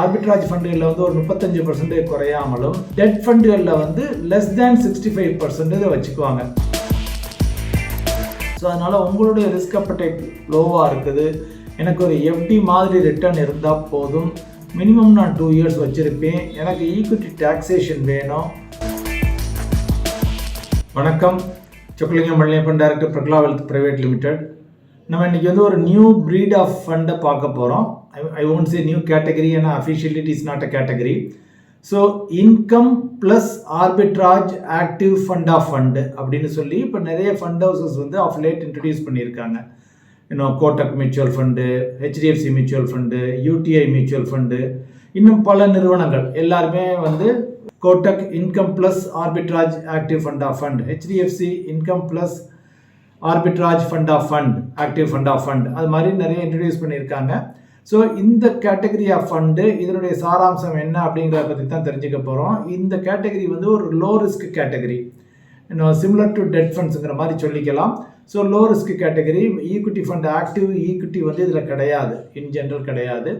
Arbitrage ஃபண்டுகளில் வந்து ஒரு முப்பத்தஞ்சு பர்சன்டேஜ் குறையாமலும் டெட் ஃபண்டுகளில் வந்து less than sixty five percentage வச்சுக்குவாங்க. ஸோ அதனால் உங்களுடைய ரிஸ்க் அப்படைட் லோவாக இருக்குது. எனக்கு ஒரு எஃப்டி மாதிரி ரிட்டர்ன் இருந்தால் போதும். மினிமம் நான் டூ இயர்ஸ் வச்சுருப்பேன். எனக்கு ஈக்விட்டி டாக்ஸேஷன் வேணும். வணக்கம். Chockalingam Palaniappan director Prakala wealth private limited நம்ம இன்றைக்கி வந்து ஒரு நியூ ப்ரீட் ஆஃப் ஃபண்டை பார்க்க போகிறோம் I won't say new category ஏன்னா officially it is not a category so income plus arbitrage active fund of fund அப்படின்னு சொல்லி இப்போ நிறைய ஃபண்ட் ஹவுசஸ் வந்து ஆஃப் லேட் இன்ட்ரடியூஸ் பண்ணியிருக்காங்க. இன்னும் Kotak mutual fund HDFC mutual fund UTI mutual fund இன்னும் பல நிறுவனங்கள். எல்லாருமே வந்து Kotak income plus arbitrage active fund of fund HDFC income plus arbitrage fund of fund active fund of fund அது மாதிரி நிறைய இன்ட்ரடியூஸ் பண்ணியிருக்காங்க. ஸோ இந்த கேட்டகரி ஆஃப் ஃபண்டு இதனுடைய சாராம்சம் என்ன அப்படிங்கிறத பற்றி தான் தெரிஞ்சுக்க போகிறோம் இந்த கேட்டகரி வந்து ஒரு லோ ரிஸ்க் கேட்டகரி இன்னும் சிமிலர் டு டெட் ஃபண்ட்ஸுங்கிற மாதிரி சொல்லிக்கலாம். So low risk category equity fund active equity வந்து இதில் கிடையாது. இன் ஜென்ரல் கிடையாது.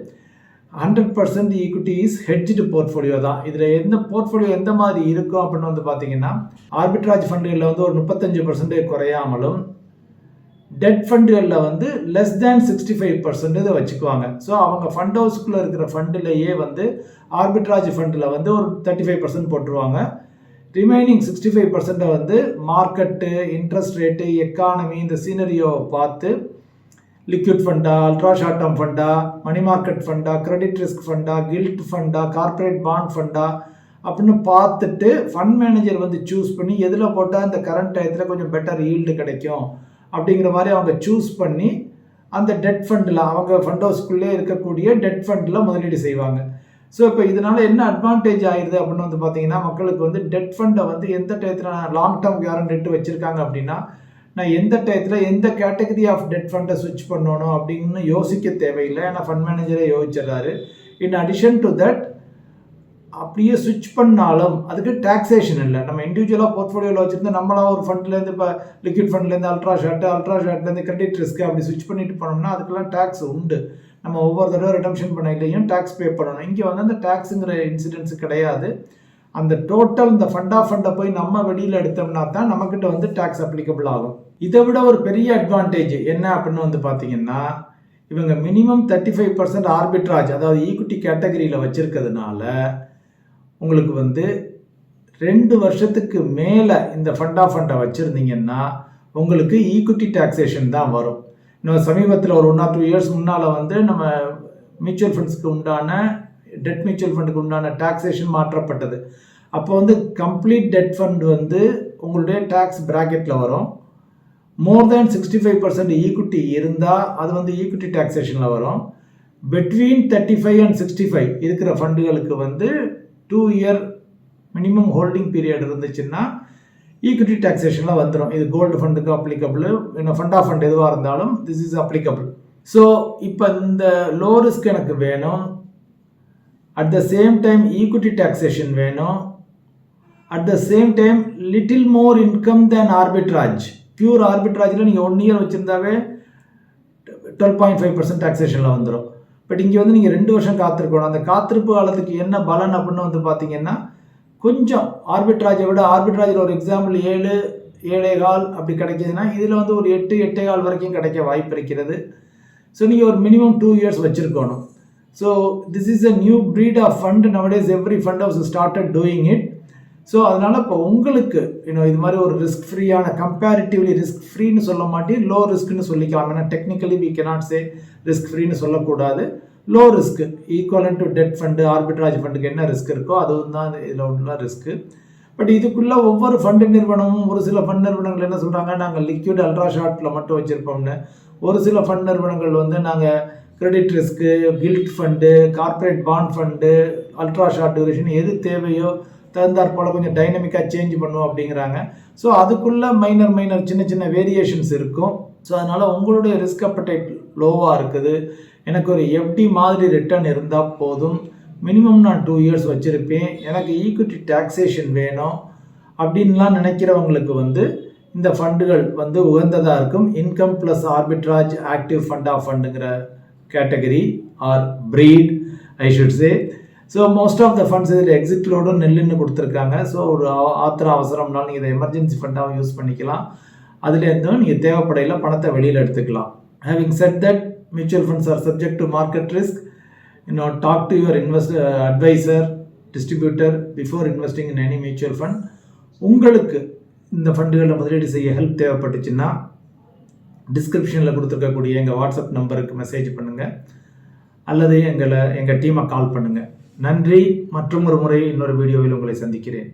Hundred percent equity is hedged portfolio தான். இதில் எந்த போர்ட்ஃபோலியோ எந்த மாதிரி இருக்கும் அப்படின்னு வந்து பார்த்தீங்கன்னா ஆர்பிட்ராஜ் ஃபண்டுகளில் வந்து ஒரு முப்பத்தஞ்சு பர்சன்டேஜ் குறையாமலும் டெட் ஃபண்டுகளில் வந்து less than sixty five percentage வச்சுக்குவாங்க. ஸோ அவங்க ஃபண்ட் ஹவுஸ்க்குள்ளே இருக்கிற ஃபண்டுலேயே வந்து ஆர்பிட்ராஜ் ஃபண்டில் வந்து ஒரு தேர்ட்டி ஃபைவ் பர்சன்ட் போட்டுருவாங்க. ரிமைனிங் சிக்ஸ்டி ஃபைவ் பர்சன்ட்டை வந்து மார்க்கெட்டு இன்ட்ரெஸ்ட் ரேட்டு எக்கானமி இந்த சீனரியோ பார்த்து லிக்விட் ஃபண்டா அல்ட்ரா ஷார்ட் டேர்ம் ஃபண்டா மணி மார்க்கெட் ஃபண்டா கிரெடிட் ரிஸ்க் ஃபண்டா கில்ட் ஃபண்டா கார்ப்பரேட் பாண்ட் ஃபண்டா அப்படின்னு பார்த்துட்டு ஃபண்ட் மேனேஜர் வந்து சூஸ் பண்ணி எதில் போட்டால் இந்த கரண்ட் டயத்தில் கொஞ்சம் பெட்டர் ஈல்டு கிடைக்கும் அப்படிங்கிற மாதிரி அவங்க சூஸ் பண்ணி அந்த டெட் ஃபண்டில் அவங்க ஃபண்ட் ஹவுஸ்க்குள்ளே இருக்கக்கூடிய டெட் ஃபண்டில் முதலீடு செய்வாங்க. ஸோ இப்போ இதனால் என்ன அட்வான்டேஜ் ஆயிடுது அப்படின்னு வந்து பார்த்தீங்கன்னா மக்களுக்கு வந்து டெட் ஃபண்டை வந்து எந்த டயத்தில் லாங் டேர்ம் கேரண்டிட்டு வச்சுருக்காங்க அப்படின்னா நான் எந்த டயத்தில் எந்த கேட்டகரி ஆஃப் டெட் ஃபண்டை ஸ்விட்ச் பண்ணணும் அப்படின்னு யோசிக்க தேவையில்லை. ஏன்னா ஃபண்ட் மேனேஜரே யோசிச்சிடறாரு. இன் அடிஷன் டு தட் அப்படியே ஸ்விட்ச் பண்ணாலும் அதுக்கு டாக்ஸேஷன் இல்லை. நம்ம இண்டிவிஜுவலாக போர்ட்ஃபோலியோவில் வச்சுருந்து நம்மளா ஒரு ஃபண்ட்லேருந்து இப்போ லிக்விட் ஃபண்ட்லேருந்து அல்ட்ரா ஷார்ட்டு அல்ட்ரா ஷார்ட்லேருந்து கிரெடிட் ரிஸ்க்கு அப்படி ஸ்விட்ச் பண்ணிட்டு போனோம்னா அதுக்கெல்லாம் டேக்ஸ் உண்டு. நம்ம ஒவ்வொரு தடவை ரிடம்ஷன் பண்ணையிலையும் டேக்ஸ் பே பண்ணணும். இங்கே வந்து அந்த டேக்ஸுங்கிற இன்சிடென்ட்ஸ் கிடையாது. அந்த டோட்டல் இந்த ஃபண்டா ஃபண்டை போய் நம்ம வெளியில் எடுத்தோம்னா தான் நம்மக்கிட்ட வந்து டேக்ஸ் அப்ளிகபிள் ஆகும். இதை விட ஒரு பெரிய அட்வான்டேஜ் என்ன அப்படின்னு வந்து பார்த்தீங்கன்னா இவங்க minimum thirty five percent arbitrage அதாவது ஈக்குட்டி கேட்டகரியில் வச்சுருக்கிறதுனால உங்களுக்கு வந்து ரெண்டு வருஷத்துக்கு மேலே இந்த ஃபண்டா ஃபண்டை வச்சுருந்தீங்கன்னா உங்களுக்கு ஈக்குட்டி டாக்ஸேஷன் தான் வரும். இன்னும் சமீபத்தில் ஒரு ஒன் ஆர் டூ இயர்ஸ் முன்னால் வந்து நம்ம மியூச்சுவல் ஃபண்ட்ஸ்க்கு உண்டான டெட் மியூச்சுவல் ஃபண்டுக்கு உண்டான டாக்ஸேஷன் மாற்றப்பட்டது. அப்போ வந்து கம்ப்ளீட் டெட் ஃபண்ட் வந்து உங்களுடைய டேக்ஸ் ப்ராக்கெட்டில் வரும். More than sixty five percent equity இருந்தால் அது வந்து ஈக்விட்டி டாக்ஸேஷனில் வரும். Between thirty five and sixty five இருக்கிற ஃபண்டுகளுக்கு வந்து two year minimum holding period இருந்துச்சுன்னா ஈக்விட்டி டாக்ஸேஷனில் வந்துடும் இது கோல்டு ஃபண்டுக்கு அப்ளிகபிள் இன்னும் ஃபண்ட் ஆஃப் ஃபண்ட் எதுவாக இருந்தாலும் திஸ் இஸ் அப்ளிகபிள் ஸோ இப்போ இந்த லோ ரிஸ்க் எனக்கு வேணும். At the same time equity taxation வேணும் at the same time little more income than arbitrage pure ஆர்பிட்ராஜில் நீங்கள் ஒன் இயர் வச்சுருந்தாவே டுவெல் பாயிண்ட் ஃபைவ் பர்சன்ட் டாக்ஸேஷனில் வந்துடும் பட் இங்கே வந்து நீங்கள் ரெண்டு வருஷம் காத்திருக்கணும். அந்த காத்திருப்பு காலத்துக்கு என்ன பலன் அப்படின்னு வந்து பார்த்தீங்கன்னா கொஞ்சம் ஆர்பிட்ராஜை விட ஆர்பிட்ராஜில் ஒரு எக்ஸாம்பிள் ஏழு ஏழே கால் அப்படி கிடைக்கிதுன்னா இதில் வந்து ஒரு எட்டு எட்டே கால் வரைக்கும் கிடைக்க வாய்ப்பு இருக்கிறது. ஸோ நீங்கள் ஒரு மினிமம் டூ இயர்ஸ் வச்சுருக்கணும். So this is a new breed of fund nowadays every fund house started doing it so அதனால் இப்போ உங்களுக்கு இன்னும் இது மாதிரி ஒரு ரிஸ்க் ஃப்ரீயான கம்பேரிட்டிவ்லி ரிஸ்க் ஃப்ரீன்னு சொல்ல மாட்டேன். லோ ரிஸ்க்னு சொல்லிக்கலாம். ஏன்னா technically we cannot say risk ஃப்ரீன்னு சொல்லக்கூடாது. Low risk equivalent to debt fund arbitrage ஃபண்டுக்கு என்ன ரிஸ்க் இருக்கோ அதுவும் தான் இதில் உள்ள ரிஸ்க்கு பட் இதுக்குள்ளே ஒவ்வொரு ஃபண்டு நிறுவனமும் ஒரு சில ஃபண்ட் நிறுவனங்கள் என்ன சொல்கிறாங்க நாங்கள் லிக்யூட் அல்ட்ரா ஷார்ட்டில் மட்டும் வச்சுருப்போம்னு. ஒரு சில ஃபண்ட் நிறுவனங்கள் வந்து நாங்கள் credit risk gilt fund corporate bond fund ultra short duration எது தேவையோ தகுந்தாற் போல் கொஞ்சம் டைனமிக்காக சேஞ்ச் பண்ணுவோம் அப்படிங்கிறாங்க. ஸோ அதுக்குள்ளே மைனர் மைனர் சின்ன சின்ன வேரியேஷன்ஸ் இருக்கும். ஸோ அதனால் உங்களுடைய ரிஸ்க் அப்படைட் லோவாக இருக்குது. எனக்கு ஒரு எஃப்டி மாதிரி ரிட்டர்ன் இருந்தால் போதும். மினிமம் நான் டூ இயர்ஸ் வச்சுருப்பேன். எனக்கு ஈக்விட்டி டாக்ஸேஷன் வேணும். அப்படின்லாம் நினைக்கிறவங்களுக்கு வந்து இந்த ஃபண்டுகள் வந்து உகந்ததாக இருக்கும். Income plus arbitrage active fund of ஃபண்டுங்கிற category are breed I should say so most of the funds இதில் எக்ஸிட் நெல்லுன்னு கொடுத்துருக்காங்க. ஸோ ஒரு ஆ- ஆத்திர அவசரம்னாலும் நீங்கள் இதை எமர்ஜென்சி ஃபண்டாகவும் யூஸ் பண்ணிக்கலாம். அதுலேருந்தும் நீங்கள் தேவைப்படையில் பணத்தை வெளியில் எடுத்துக்கலாம். Having said that mutual funds are subject to market risk இன்னும் talk to your invest advisor distributor before investing in any mutual fund உங்களுக்கு இந்த ஃபண்டுகளில் முதலீடு செய்ய ஹெல்ப் தேவைப்பட்டுச்சுன்னா டிஸ்கிரிப்ஷனில் கொடுத்துருக்கக்கூடிய எங்கள் வாட்ஸ்அப் நம்பருக்கு மெசேஜ் பண்ணுங்கள் அல்லது எங்களை எங்கள் டீமை கால் பண்ணுங்கள் நன்றி. மற்றும் ஒரு முறை இன்னொரு வீடியோவில் உங்களை சந்திக்கிறேன்.